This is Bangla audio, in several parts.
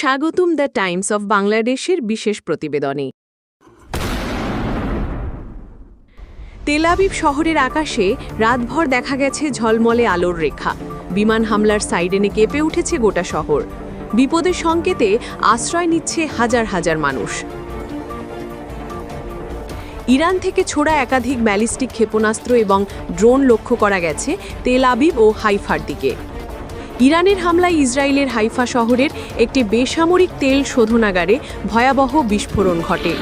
স্বাগতম দ্য টাইমস অফ বাংলাদেশের বিশেষ প্রতিবেদনে। তেলাবিব শহরের আকাশে রাতভর দেখা গেছে ঝলমলে আলোর রেখা। বিমান হামলার সাইডেনে কেঁপে উঠেছে গোটা শহর। বিপদের সংকেতে আশ্রয় নিচ্ছে হাজার হাজার মানুষ। ইরান থেকে ছোড়া একাধিক ব্যালিস্টিক ক্ষেপণাস্ত্র এবং ড্রোন লক্ষ্য করা গেছে তেল আবিব ও হাইফার দিকে। ইরানের হামলায় ইসরায়েলের হাইফা শহরের একটি বেসামরিক তেল শোধনাগারে ভয়াবহ বিস্ফোরণ ঘটে।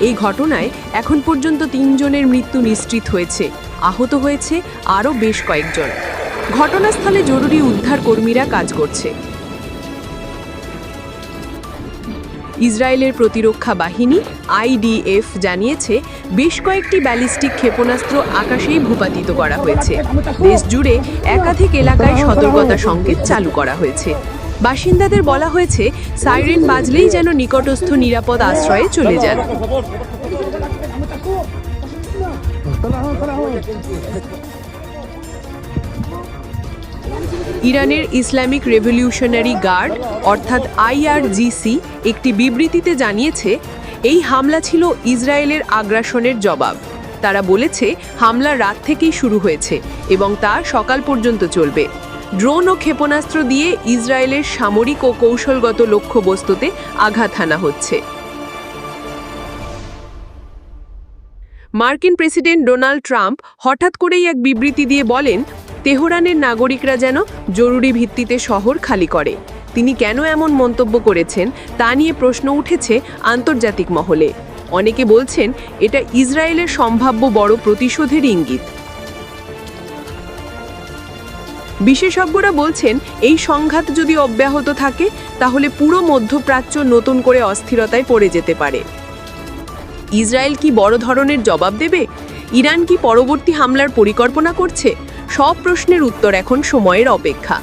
এই ঘটনায় এখন পর্যন্ত তিনজনের মৃত্যু নিশ্চিত হয়েছে। আহত হয়েছে আরও বেশ কয়েকজন। ঘটনাস্থলে জরুরি উদ্ধার কর্মীরা কাজ করছে। ইসরায়েলের প্রতিরক্ষা বাহিনী আইডিএফ জানিয়েছে, বেশ কয়েকটি ব্যালিস্টিক ক্ষেপণাস্ত্র আকাশেই ভূপাতিত করা হয়েছে। দেশ জুড়ে একাধিক এলাকায় সতর্কতা সংকেত চালু করা হয়েছে। বাসিন্দাদের বলা হয়েছে, সাইরেন বাজলেই যেন নিকটস্থ নিরাপদ আশ্রয়ে চলে যান। ইরানের ইসলামিক রেভলিউশনারি গার্ড, অর্থাৎ আইআরজিসি, একটি বিবৃতিতে জানিয়েছে এই হামলা ছিল ইসরায়েলের আগ্রাসনের জবাব। তারা বলেছে, হামলা রাত থেকেই শুরু হয়েছে এবং তা সকাল পর্যন্ত চলবে। ড্রোন ও ক্ষেপণাস্ত্র দিয়ে ইসরায়েলের সামরিক ও কৌশলগত লক্ষ্যবস্তুতে আঘাত হানা হচ্ছে। মার্কিন প্রেসিডেন্ট ডোনাল্ড ট্রাম্প হঠাৎ করেই এক বিবৃতি দিয়ে বলেন, তেহরানের নাগরিকরা যেন জরুরি ভিত্তিতে শহর খালি করে। তিনি কেন এমন মন্তব্য করেছেন তা নিয়ে প্রশ্ন উঠেছে আন্তর্জাতিক মহলে। অনেকে বলছেন এটা ইসরায়েলের সম্ভাব্য বড় প্রতিশোধের ইঙ্গিত। বিশেষজ্ঞরা বলছেন, এই সংঘাত যদি অব্যাহত থাকে, তাহলে পুরো মধ্যপ্রাচ্য নতুন করে অস্থিরতায় পড়ে যেতে পারে। ইসরায়েল কি বড় ধরনের জবাব দেবে? ইরান কি পরবর্তী হামলার পরিকল্পনা করছে? সব প্রশ্নের উত্তর এখন সময়ের অপেক্ষা।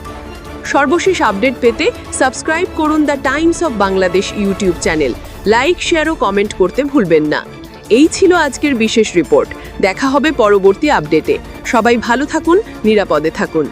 সর্বশেষ আপডেট পেতে সাবস্ক্রাইব করুন the Times of Bangladesh YouTube channel. Like, share O comment করতে ভুলবেন না। এই ছিল আজকের বিশেষ রিপোর্ট। দেখা হবে পরবর্তী আপডেটে। সবাই ভালো থাকুন, নিরাপদে থাকুন।